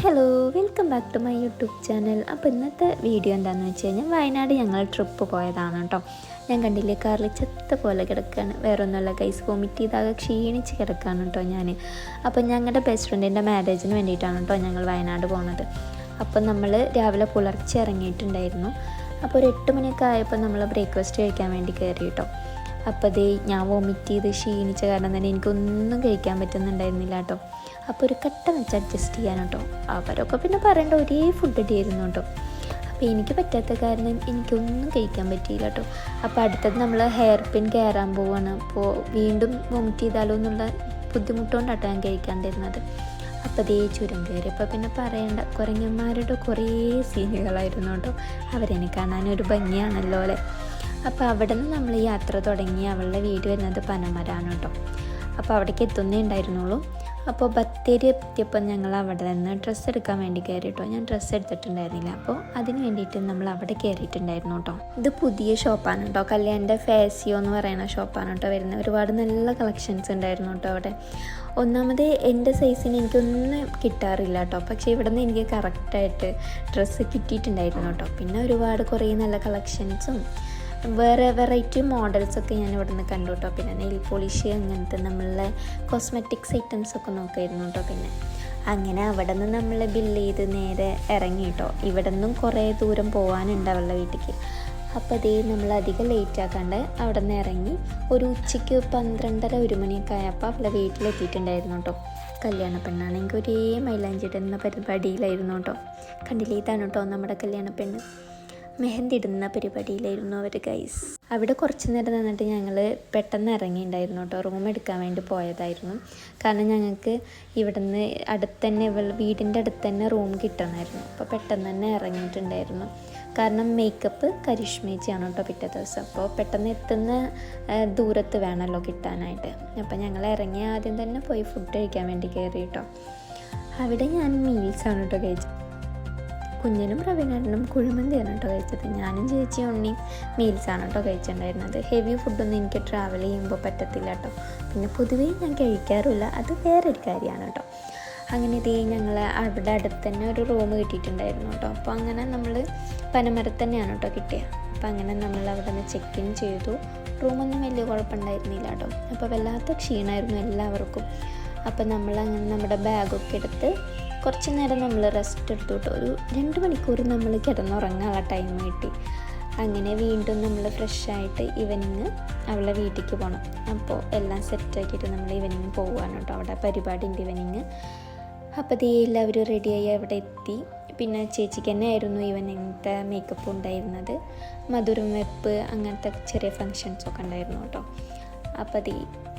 Hello welcome back to my YouTube channel അപ്പോൾ ഇന്നത്തെ video എന്താണെന്ന് വെച്ച് കഴിഞ്ഞാൽ വയനാട് ഞങ്ങൾ ട്രിപ്പ് പോയതാണ് കേട്ടോ ഞാൻ കണ്ടില്ലേ കാറിൽ ചെത്ത പോലെ കിടക്കുകയാണ് വേറെ ഒന്നുമല്ല കൈസ് വോമിറ്റ് ചെയ്താകെ ക്ഷീണിച്ച് കിടക്കുകയാണ് കേട്ടോ ഞാൻ അപ്പോൾ ഞങ്ങളുടെ ബെസ്റ്റ് ഫ്രണ്ടിന്റെ മാരേജിന് വേണ്ടിയിട്ടാണ് കേട്ടോ ഞങ്ങൾ വയനാട് പോണത്. അപ്പോൾ നമ്മൾ രാവിലെ പുലർച്ചെ ഇറങ്ങിയിട്ടുണ്ടായിരുന്നു. അപ്പോൾ ഒരു എട്ട് മണിയൊക്കെ ആയപ്പോൾ നമ്മൾ ബ്രേക്ക്ഫാസ്റ്റ് കഴിക്കാൻ വേണ്ടി കയറി കേട്ടോ അപ്പോൾ അതേ ഞാൻ വോമിറ്റ് ചെയ്ത് ക്ഷീണിച്ച കാരണം തന്നെ എനിക്കൊന്നും കഴിക്കാൻ പറ്റുന്നുണ്ടായിരുന്നില്ല കേട്ടോ. അപ്പോൾ ഒരു കട്ട വെച്ച് അഡ്ജസ്റ്റ് ചെയ്യാൻ കേട്ടോ. അവരൊക്കെ പിന്നെ പറയേണ്ട ഒരേ ഫുഡ് ഇട്ടിരുന്നു കേട്ടോ. അപ്പോൾ എനിക്ക് പറ്റാത്ത കാരണം എനിക്കൊന്നും കഴിക്കാൻ പറ്റിയില്ല കേട്ടോ. അപ്പോൾ അടുത്തത് നമ്മൾ ഹെയർ പിൻ കയറാൻ പോവാണ്. അപ്പോൾ വീണ്ടും വോമിറ്റ് ചെയ്താലോ എന്നുള്ള ബുദ്ധിമുട്ടുകൊണ്ടാട്ടോ ഞാൻ തരുന്നത്. അപ്പോൾ ദേ ചുരം കയറിയപ്പോൾ പിന്നെ പറയേണ്ട കുരങ്ങന്മാരുടെ കുറേ സീനുകളായിരുന്നു കേട്ടോ. അവരെന്നെ കാണാനൊരു ഭംഗിയാണല്ലോ അല്ലേ? അപ്പോൾ അവിടെ നിന്ന് നമ്മൾ യാത്ര തുടങ്ങി അവളുടെ വീട് വരുന്നത് പനമരാണ് കേട്ടോ. അപ്പോൾ അവിടേക്ക് എത്തുന്നേ ഉണ്ടായിരുന്നുള്ളൂ. അപ്പോൾ ബത്തേരി എത്തിയപ്പോൾ ഞങ്ങൾ അവിടെ നിന്ന് ഡ്രസ്സ് എടുക്കാൻ വേണ്ടി കയറി കേട്ടോ. ഞാൻ ഡ്രസ്സ് എടുത്തിട്ടുണ്ടായിരുന്നില്ല. അപ്പോൾ അതിന് വേണ്ടിയിട്ട് നമ്മൾ അവിടെ കയറിയിട്ടുണ്ടായിരുന്നു കേട്ടോ. ഇത് പുതിയ ഷോപ്പാണ് കേട്ടോ. കല്യാണിന്റെ ഫാസിയോ എന്ന് പറയുന്ന ഷോപ്പാണ് കേട്ടോ വരുന്നത്. ഒരുപാട് നല്ല കളക്ഷൻസ് ഉണ്ടായിരുന്നു കേട്ടോ അവിടെ. ഒന്നാമത് എന്റെ സൈസിന് എനിക്കൊന്നും കിട്ടാറില്ല കേട്ടോ. പക്ഷേ ഇവിടെ നിന്ന് എനിക്ക് കറക്റ്റായിട്ട് ഡ്രസ്സ് കിട്ടിയിട്ടുണ്ടായിരുന്നു കേട്ടോ. പിന്നെ ഒരുപാട് കുറേ നല്ല കളക്ഷൻസും വേറെ വെറൈറ്റി മോഡൽസൊക്കെ ഞാൻ ഇവിടെ നിന്ന് കണ്ടു കേട്ടോ പിന്നെ നെയിൽ പോളിഷ് അങ്ങനത്തെ നമ്മളെ കോസ്മെറ്റിക്സ് ഐറ്റംസ് ഒക്കെ നോക്കായിരുന്നു കേട്ടോ പിന്നെ. അങ്ങനെ അവിടെ നിന്ന് നമ്മൾ ബില്ല് ചെയ്ത് നേരെ ഇറങ്ങി കേട്ടോ ഇവിടെ നിന്നും കുറേ ദൂരം പോകാനുണ്ട് അവളുടെ വീട്ടിലേക്ക് അപ്പോൾ അതേ നമ്മൾ അധികം ലേറ്റ് ആക്കാണ്ട് അവിടെ നിന്ന് ഇറങ്ങി ഒരു ഉച്ചയ്ക്ക് പന്ത്രണ്ടര ഒരു മണിയൊക്കെ ആയപ്പോൾ അവളെ വീട്ടിലെത്തിയിട്ടുണ്ടായിരുന്നു കേട്ടോ. കല്യാണ പെണ്ണാണെങ്കിൽ ഒരേ മൈലാഞ്ചി ഇടുന്ന പരിപാടിയിലായിരുന്നു കേട്ടോ. കണ്ടില്ലേ? ഇതാണ് കേട്ടോ നമ്മുടെ കല്യാണ പെണ്ണ്. മെഹന്തി ഇടുന്ന പരിപാടിയിലായിരുന്നു അവർ ഗൈസ് അവിടെ കുറച്ച് നേരം നിന്നിട്ട് ഞങ്ങൾ പെട്ടെന്ന് ഇറങ്ങിയിട്ടുണ്ടായിരുന്നു കേട്ടോ. റൂം എടുക്കാൻ വേണ്ടി പോയതായിരുന്നു. കാരണം ഞങ്ങൾക്ക് ഇവിടുന്ന് അടുത്തന്നെ ഇവൾ വീടിന്റെ അടുത്ത് തന്നെ റൂം കിട്ടണമായിരുന്നു. അപ്പോൾ പെട്ടെന്ന് തന്നെ ഇറങ്ങിയിട്ടുണ്ടായിരുന്നു. കാരണം മേക്കപ്പ് കരിഷ്മേച്ചിയാണ് കേട്ടോ പിറ്റേ ദിവസം. അപ്പോൾ പെട്ടെന്ന് എത്തുന്ന ദൂരത്ത് വേണമല്ലോ കിട്ടാനായിട്ട്. അപ്പോൾ ഞങ്ങൾ ഇറങ്ങി ആദ്യം തന്നെ പോയി ഫുഡ് കഴിക്കാൻ വേണ്ടി കയറി കേട്ടോ. അവിടെ ഞാൻ മീൽസാണ് കേട്ടോ കഴിച്ചത്. കുഞ്ഞനും പ്രവീണനും കുഴിമന്തിയാണ് കേട്ടോ കഴിച്ചത്. ഞാനും ചേച്ചി ഉണ്ണിയും മീൽസാണ് കേട്ടോ കഴിച്ചിട്ടുണ്ടായിരുന്നത്. ഹെവി ഫുഡൊന്നും എനിക്ക് ട്രാവൽ ചെയ്യുമ്പോൾ പറ്റത്തില്ല കേട്ടോ. പിന്നെ പൊതുവേ ഞാൻ കഴിക്കാറില്ല. അത് വേറൊരു കാര്യമാണ് കേട്ടോ. അങ്ങനെ ഇതേ ഞങ്ങൾ അവിടെ അടുത്ത് തന്നെ ഒരു റൂം കിട്ടിയിട്ടുണ്ടായിരുന്നു കേട്ടോ. അപ്പോൾ അങ്ങനെ നമ്മൾ പനമരത്ത് തന്നെയാണ് കേട്ടോ കിട്ടിയത് അപ്പോൾ അങ്ങനെ നമ്മൾ അവിടെ നിന്ന് ചെക്ക് ഇൻ ചെയ്തു റൂമൊന്നും വലിയ കുഴപ്പമുണ്ടായിരുന്നില്ല കേട്ടോ. അപ്പോൾ വല്ലാത്ത ക്ഷീണമായിരുന്നു എല്ലാവർക്കും. അപ്പോൾ നമ്മൾ അങ്ങനെ നമ്മുടെ ബാഗൊക്കെ എടുത്ത് കുറച്ച് നേരം നമ്മൾ റെസ്റ്റ് എടുത്തു ഒരു രണ്ട് മണിക്കൂർ നമ്മൾ കിടന്നുറങ്ങാനുള്ള ടൈം കിട്ടി. അങ്ങനെ വീണ്ടും നമ്മൾ ഫ്രഷായിട്ട് ഈവനിങ് അവളെ വീട്ടിലേക്ക് പോകണം അപ്പോൾ എല്ലാം സെറ്റാക്കിയിട്ട് നമ്മൾ ഈവനിങ് പോവുകയാണ് കേട്ടോ. അവിടെ പരിപാടിന്റെ ഈവനിങ് അപ്പോൾ ദേ എല്ലാവരും റെഡിയായി അവിടെ എത്തി. പിന്നെ ചേച്ചിക്ക് തന്നെ ആയിരുന്നു ഈവനിങ്ങത്തെ മേക്കപ്പ് ഉണ്ടായിരുന്നത്. മധുരം വെപ്പ് അങ്ങനത്തെ ചെറിയ ഫങ്ഷൻസൊക്കെ ഉണ്ടായിരുന്നു കേട്ടോ. അപ്പോൾ അതേ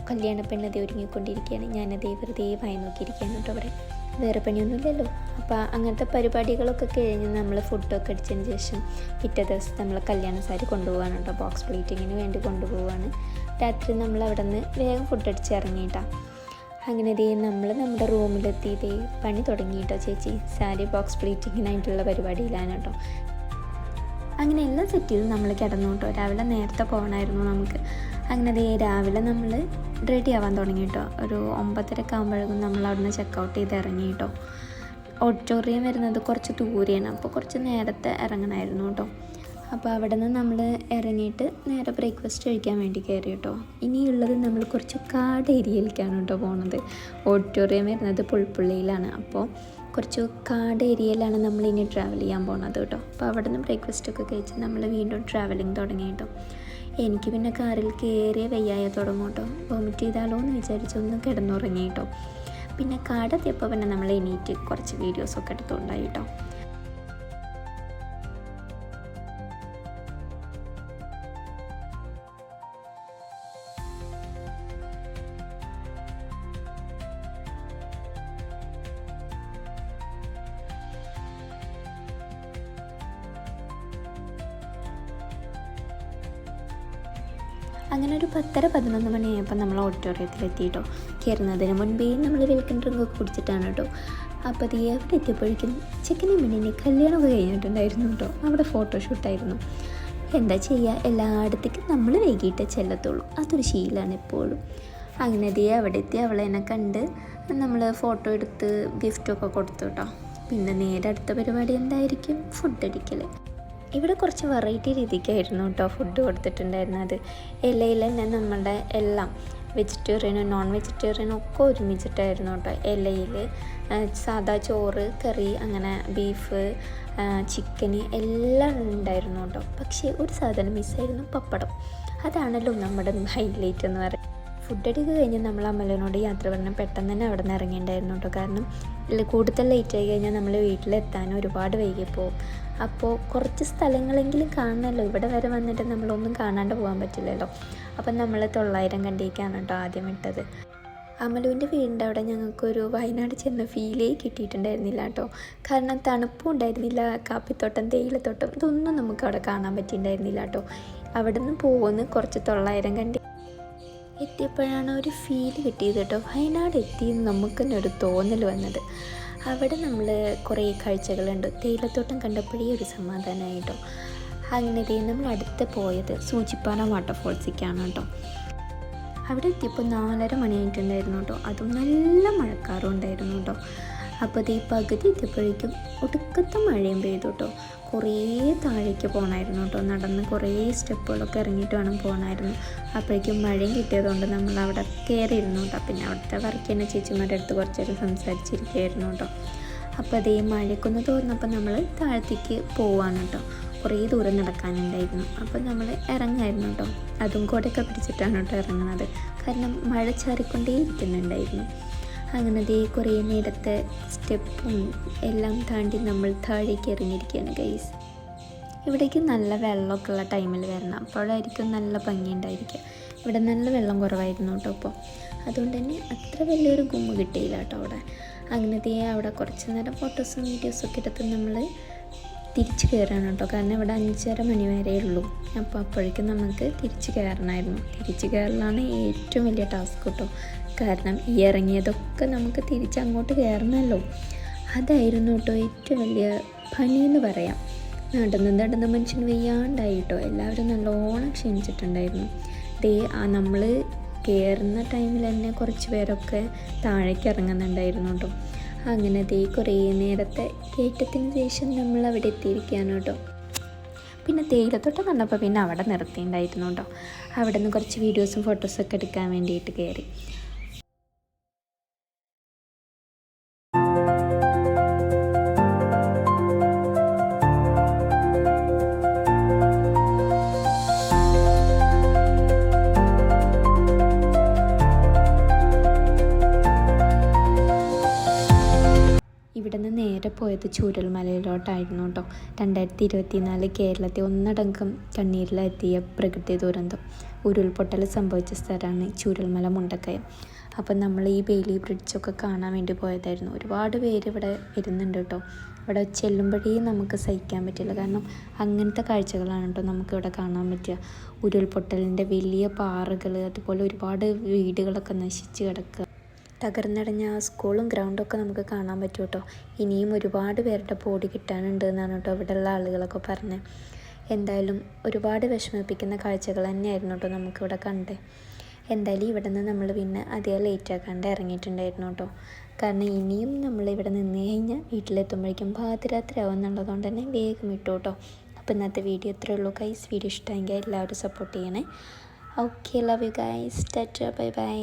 കല്യാണ പെണ്ണതേ ഒരുങ്ങിക്കൊണ്ടിരിക്കുകയാണ്. ഞാനതേ വെറുതെ വായി നോക്കിയിരിക്കുകയാണ് കേട്ടോ അവിടെ. വേറെ പണിയൊന്നുമില്ലല്ലോ. അപ്പോൾ അങ്ങനത്തെ പരിപാടികളൊക്കെ കഴിഞ്ഞ് നമ്മൾ ഫുഡൊക്കെ അടിച്ചതിന് ശേഷം പിറ്റേ ദിവസം നമ്മൾ കല്യാണ സാരി കൊണ്ടുപോകാണ് കേട്ടോ ബോക്സ് പ്ലേറ്റിങ്ങിന് വേണ്ടി കൊണ്ടുപോവാണ്. രാത്രി നമ്മൾ അവിടെ നിന്ന് വേഗം ഫുഡ് അടിച്ച് ഇറങ്ങിയിട്ടാണ് അങ്ങനെ ദേ നമ്മൾ നമ്മുടെ റൂമിലെത്തി. പണി തുടങ്ങിയിട്ടോ ചേച്ചി? സാരി ബോക്സ് പ്ലേറ്റിങ്ങിനായിട്ടുള്ള പരിപാടിയിലാണ് കേട്ടോ. അങ്ങനെ എല്ലാം സെറ്റ് ചെയ്ത് നമ്മൾ കിടന്നു കേട്ടോ. രാവിലെ നേരത്തെ പോകണമായിരുന്നു നമുക്ക്. അങ്ങനെ ദേ രാവിലെ നമ്മൾ റെഡി ആവാൻ തുടങ്ങി കേട്ടോ ഒരു ഒമ്പതരക്ക് ആകുമ്പോഴേക്കും നമ്മൾ അവിടുന്ന് ചെക്കൗട്ട് ചെയ്ത് ഇറങ്ങി കേട്ടോ ഓഡിറ്റോറിയം വരുന്നത് കുറച്ച് ദൂരെയാണ്. അപ്പോൾ കുറച്ച് നേരത്തെ ഇറങ്ങണമായിരുന്നു കേട്ടോ അപ്പോൾ അവിടെ നിന്ന് നമ്മൾ ഇറങ്ങിയിട്ട് നേരെ ബ്രേക്ക്ഫാസ്റ്റ് കഴിക്കാൻ വേണ്ടി കയറി കേട്ടോ ഇനിയുള്ളത് നമ്മൾ കുറച്ച് കാട് ഏരിയയിലേക്കാണ് കേട്ടോ പോണത്. ഓഡിറ്റോറിയം വരുന്നത് പുൽപ്പള്ളിയിലാണ്. അപ്പോൾ കുറച്ച് കാട് ഏരിയയിലാണ് നമ്മൾ ഇനി ട്രാവൽ ചെയ്യാൻ പോണത് കേട്ടോ അപ്പോൾ അവിടെ നിന്ന് ബ്രേക്ക്ഫാസ്റ്റ് ഒക്കെ കഴിച്ച് നമ്മൾ വീണ്ടും ട്രാവലിംഗ് തുടങ്ങി കേട്ടോ എനിക്ക് പിന്നെ കാറിൽ കയറിയ വയ്യായ തുടങ്ങും കേട്ടോ വോമിറ്റ് ചെയ്താലോ എന്ന് വിചാരിച്ചൊന്ന് കിടന്നുറങ്ങി കേട്ടോ പിന്നെ കടത്തിയപ്പോൾ പിന്നെ നമ്മൾ എണീറ്റ് കുറച്ച് വീഡിയോസൊക്കെ എടുത്തുകൊണ്ടായി കേട്ടോ അങ്ങനെ ഒരു പത്തര പതിനൊന്ന് മണിയായപ്പോൾ നമ്മൾ ഓഡിറ്റോറിയത്തിൽ എത്തിയിട്ടോ കയറുന്നതിന് മുൻപേ നമ്മൾ വെൽക്കം ഡ്രിങ്ക് ഒക്കെ കുടിച്ചിട്ടാണ് കേട്ടോ അപ്പോൾ അത് എവിടെ എത്തിയപ്പോഴേക്കും ചെക്കനെ പെണ്ണിനെ കല്യാണമൊക്കെ കഴിഞ്ഞിട്ടുണ്ടായിരുന്നു കേട്ടോ അവിടെ ഫോട്ടോഷൂട്ടായിരുന്നു എന്താ ചെയ്യുക എല്ലായിടത്തേക്കും നമ്മൾ വൈകിട്ടേ ചെല്ലത്തുള്ളൂ. അതൊരു ശീലമാണ് എപ്പോഴും അങ്ങനെ ദേ അവിടെ എത്തി. അവളെ എന്നെ കണ്ട് നമ്മൾ ഫോട്ടോ എടുത്ത് ഗിഫ്റ്റൊക്കെ കൊടുത്തു കേട്ടോ പിന്നെ നേരെ അടുത്ത പരിപാടി എന്തായിരിക്കും? ഫുഡ് അടിക്കൽ ഇവിടെ കുറച്ച് വെറൈറ്റി രീതിക്കായിരുന്നു കേട്ടോ ഫുഡ് കൊടുത്തിട്ടുണ്ടായിരുന്നത്. ഇലയിൽ തന്നെ നമ്മുടെ എല്ലാം വെജിറ്റേറിയനും നോൺ വെജിറ്റേറിയനും ഒക്കെ ഒരുമിച്ചിട്ടായിരുന്നു കേട്ടോ ഇലയിൽ സാദാ ചോറ് കറി അങ്ങനെ ബീഫ് ചിക്കന് എല്ലാം ഉണ്ടായിരുന്നു കേട്ടോ പക്ഷേ ഒരു സാധനം മിസ്സായിരുന്നു പപ്പടം. അതാണല്ലോ നമ്മുടെ ഹൈലൈറ്റ് എന്ന് പറയുന്നത്. ഫുഡ് അടിക്ക് കഴിഞ്ഞ് നമ്മൾ അമ്മലിനോട് യാത്ര പറഞ്ഞാൽ പെട്ടെന്ന് തന്നെ അവിടെ നിന്ന് ഇറങ്ങിയിട്ടുണ്ടായിരുന്നു കേട്ടോ. കാരണം കൂടുതൽ ലേറ്റ് ആയി കഴിഞ്ഞാൽ നമ്മൾ വീട്ടിലെത്താൻ ഒരുപാട് വൈകിപ്പോവും അപ്പോൾ കുറച്ച് സ്ഥലങ്ങളെങ്കിലും കാണണമല്ലോ. ഇവിടെ വരെ വന്നിട്ട് നമ്മളൊന്നും കാണാണ്ട് പോകാൻ പറ്റില്ലല്ലോ. അപ്പം നമ്മൾ തൊള്ളായിരം കണ്ടിരിക്കുകയാണ് കേട്ടോ ആദ്യം ഇട്ടത്. അമലുവിന്റെ വീടിന്റെ അവിടെ ഞങ്ങൾക്കൊരു വയനാട് ചെന്ന ഫീലേ കിട്ടിയിട്ടുണ്ടായിരുന്നില്ല കേട്ടോ. കാരണം തണുപ്പും ഉണ്ടായിരുന്നില്ല കാപ്പിത്തോട്ടം തേയിലത്തോട്ടം ഇതൊന്നും നമുക്ക് അവിടെ കാണാൻ പറ്റിയിട്ടുണ്ടായിരുന്നില്ല കേട്ടോ. അവിടെ നിന്ന് പോകുന്ന കുറച്ച് തൊള്ളായിരം കണ്ടി എത്തിയപ്പോഴാണ് ഒരു ഫീൽ കിട്ടിയത് കേട്ടോ. വയനാട് എത്തി നമുക്ക് തന്നെ ഒരു തോന്നൽ വന്നത്. അവിടെ നമ്മൾ കുറേ കാഴ്ചകളുണ്ട്. തേയിലത്തോട്ടം കണ്ടപ്പോഴേ ഒരു സമാധാനമായിട്ടോ അങ്ങനെ നമ്മൾ അടുത്ത് പോയത് സൂചിപ്പാറ വാട്ടർഫോൾസിലേക്കാണ് കേട്ടോ. അവിടെ എത്തിയപ്പോൾ നാലര മണിയായിട്ടുണ്ടായിരുന്നു കേട്ടോ. അതും നല്ല മഴക്കാറും ഉണ്ടായിരുന്നു കേട്ടോ. അപ്പോൾ അത് ഈ പകുതി എത്തിയപ്പോഴേക്കും ഒടുക്കത്തെ മഴയും പെയ്തു കേട്ടോ. കുറേ താഴേക്ക് പോകണമായിരുന്നു കേട്ടോ. നടന്ന് കുറേ സ്റ്റെപ്പുകളൊക്കെ ഇറങ്ങിയിട്ട് വേണം പോകണമായിരുന്നു അപ്പോഴേക്കും മഴയും കിട്ടിയതുകൊണ്ട് നമ്മൾ അവിടെ കയറിയിരുന്നു കേട്ടോ. പിന്നെ അവിടുത്തെ വർക്ക് ചെയ്യുന്ന ചേച്ചിമാരുടെ അടുത്ത് കുറച്ച് നേരം സംസാരിച്ചിരിക്കുകയായിരുന്നു കേട്ടോ. അപ്പോൾ അതേ മഴക്കൊന്ന് തോർന്നപ്പോൾ നമ്മൾ താഴത്തേക്ക് പോവാണ് കേട്ടോ. കുറേ ദൂരം നടക്കാനുണ്ടായിരുന്നു. അപ്പോൾ നമ്മൾ ഇറങ്ങായിരുന്നു കേട്ടോ. അതും കൂടെയൊക്കെ പിടിച്ചിട്ടാണ് കേട്ടോ ഇറങ്ങുന്നത്. കാരണം മഴ ചാറിക്കൊണ്ടേ ഇരിക്കുന്നുണ്ടായിരുന്നു അങ്ങനെ ദേ കുറേ നേരത്തെ സ്റ്റെപ്പും എല്ലാം താണ്ടി നമ്മൾ താഴേക്ക് ഇറങ്ങിയിരിക്കുകയാണ് ഗൈസ് ഇവിടേക്ക് നല്ല വെള്ളമൊക്കെ ഉള്ള ടൈമിൽ വരണം. അപ്പോഴായിരിക്കും നല്ല ഭംഗിയുണ്ടായിരിക്കുക ഇവിടെ നല്ല വെള്ളം കുറവായിരുന്നു കേട്ടോ അപ്പോൾ അതുകൊണ്ട് തന്നെ അത്ര വലിയൊരു ഗുമ്മ കിട്ടിയില്ല കേട്ടോ അവിടെ. അങ്ങനെ ദേ അവിടെ കുറച്ച് നേരം ഫോട്ടോസും വീഡിയോസും ഒക്കെ എടുത്ത് നമ്മൾ തിരിച്ച് കയറാണ് കേട്ടോ. കാരണം ഇവിടെ അഞ്ചര മണി വരെ ഉള്ളൂ. അപ്പോൾ അപ്പോഴേക്കും നമുക്ക് തിരിച്ച് കയറണമായിരുന്നു. തിരിച്ച് കയറലാണ് ഏറ്റവും വലിയ ടാസ്ക് കേട്ടോ. കാരണം ഈ ഇറങ്ങിയതൊക്കെ നമുക്ക് തിരിച്ച് അങ്ങോട്ട് കയറണമല്ലോ. അതായിരുന്നു കേട്ടോ ഏറ്റവും വലിയ പണി എന്ന് പറയാം. നടന്ന് നടന്ന് മനുഷ്യന് വയ്യാണ്ടായി കേട്ടോ. എല്ലാവരും നല്ലോണം ക്ഷണിച്ചിട്ടുണ്ടായിരുന്നു. ദേ ആ നമ്മൾ കയറുന്ന ടൈമിൽ തന്നെ കുറച്ച് പേരൊക്കെ താഴേക്ക് ഇറങ്ങുന്നുണ്ടായിരുന്നു കേട്ടോ. അങ്ങനെ ദേ കുറേ നേരത്തെ കയറ്റത്തിന് ശേഷം നമ്മൾ അവിടെ എത്തിയിരിക്കുകയാണ് കേട്ടോ. പിന്നെ തേയിലത്തോട്ടം കണ്ടപ്പോൾ പിന്നെ അവിടെ നിർത്തിയിട്ടുണ്ടായിരുന്നു കേട്ടോ. അവിടെ നിന്ന് കുറച്ച് വീഡിയോസും ഫോട്ടോസൊക്കെ എടുക്കാൻ വേണ്ടിയിട്ട് കയറി. പോയത് ചൂരൽമലയിലോട്ടായിരുന്നു കേട്ടോ രണ്ടായിരത്തി ഇരുപത്തിനാല് കേരളത്തെ ഒന്നടങ്കം കണ്ണീരിലെത്തിയ പ്രകൃതി ദുരന്തം. ഉരുൾപൊട്ടൽ സംഭവിച്ച സ്ഥലമാണ് ചൂരൽമല മുണ്ടക്കയം. അപ്പം നമ്മൾ ഈ ബെയിലി ബ്രിഡ്ജൊക്കെ കാണാൻ വേണ്ടി പോയതായിരുന്നു. ഒരുപാട് പേര് ഇവിടെ വരുന്നുണ്ട് കേട്ടോ ഇവിടെ ചെല്ലുമ്പോഴേ നമുക്ക് സഹിക്കാൻ പറ്റില്ല. കാരണം അങ്ങനത്തെ കാഴ്ചകളാണ് കേട്ടോ നമുക്കിവിടെ കാണാൻ പറ്റുക. ഉരുൾപൊട്ടലിന്റെ വലിയ പാറകൾ അതുപോലെ ഒരുപാട് വീടുകളൊക്കെ നശിച്ച് കിടക്കുക. തകർന്നടഞ്ഞ ആ സ്കൂളും ഗ്രൗണ്ടൊക്കെ നമുക്ക് കാണാൻ പറ്റും കേട്ടോ ഇനിയും ഒരുപാട് പേരുടെ ബോഡി കിട്ടാനുണ്ട് എന്നാണ് കേട്ടോ ഇവിടെയുള്ള ആളുകളൊക്കെ പറഞ്ഞത് എന്തായാലും ഒരുപാട് വിഷമിപ്പിക്കുന്ന കാഴ്ചകൾ തന്നെയായിരുന്നു കേട്ടോ നമുക്കിവിടെ കണ്ടേ. എന്തായാലും ഇവിടെ നിന്ന് നമ്മൾ പിന്നെ അധികം ലേറ്റ് ആക്കാണ്ട് ഇറങ്ങിയിട്ടുണ്ടായിരുന്നു കേട്ടോ. കാരണം ഇനിയും നമ്മൾ ഇവിടെ നിന്ന് കഴിഞ്ഞാൽ വീട്ടിലെത്തുമ്പോഴേക്കും പാതിരാത്രി ആവും എന്നുള്ളതുകൊണ്ട് തന്നെ വേഗം ഇട്ടു കേട്ടോ. അപ്പോൾ ഇന്നത്തെ വീഡിയോ ഇത്രയേ ഉള്ളൂ ഗൈസ് വീഡിയോ ഇഷ്ടമെങ്കിൽ എല്ലാവരും സപ്പോർട്ട് ചെയ്യണേ. Okay love you guys tata bye bye